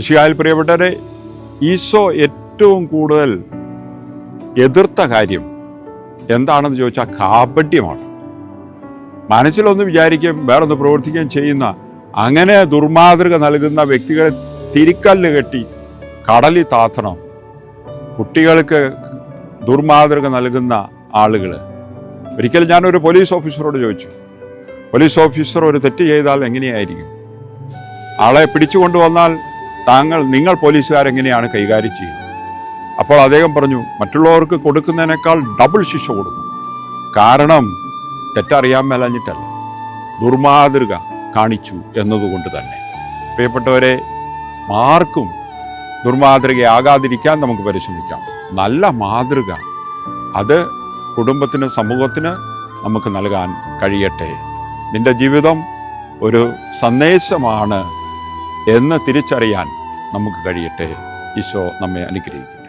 വിശുകാൽ പ്രിയപ്പെട്ടവരെ ഈശോ ഏറ്റവും കൂടുതൽ എതിർത്ത കാര്യം എന്താണെന്ന് ചോദിച്ചാൽ കാപട്യമാണ്. മനസ്സിലൊന്ന് വിചാരിക്കുകയും വേറൊന്ന് പ്രവർത്തിക്കുകയും ചെയ്യുന്ന അങ്ങനെ ദുർമാതൃക നൽകുന്ന വ്യക്തികളെ തിരിക്കല്ല് കെട്ടി കടലിൽ താത്തണം. കുട്ടികൾക്ക് ദുർമാതൃക നൽകുന്ന ആളുകൾ ഒരിക്കലും ഞാനൊരു പോലീസ് ഓഫീസറോട് ചോദിച്ചു പോലീസ് ഓഫീസർ ഒരു തെറ്റ് ചെയ്താൽ എങ്ങനെയായിരിക്കും? ആളെ പിടിച്ചുകൊണ്ടുവന്നാൽ താങ്കൾ നിങ്ങൾ പോലീസുകാരെങ്ങനെയാണ് കൈകാര്യം ചെയ്യുന്നത്? അപ്പോൾ അദ്ദേഹം പറഞ്ഞു മറ്റുള്ളവർക്ക് കൊടുക്കുന്നതിനേക്കാൾ ഡബിൾ ശിക്ഷ കൊടുക്കും. കാരണം തെറ്ററിയാൻ മേലഞ്ഞിട്ടല്ല. ദുർമാതൃക കാണിച്ചു എന്നതുകൊണ്ട് തന്നെ. പ്രിയപ്പെട്ടവരെ ആർക്കും ദുർമാതൃകയാകാതിരിക്കാൻ നമുക്ക് പരിശ്രമിക്കാം. നല്ല മാതൃക അത് കുടുംബത്തിന് സമൂഹത്തിന് നമുക്ക് നൽകാൻ കഴിയട്ടെ. നിന്റെ ജീവിതം ഒരു സന്ദേശമാണ് എന്ന് തിരിച്ചറിയാൻ നമുക്ക് കഴിയട്ടെ. ഈശോ നമ്മെ അനുഗ്രഹിക്കും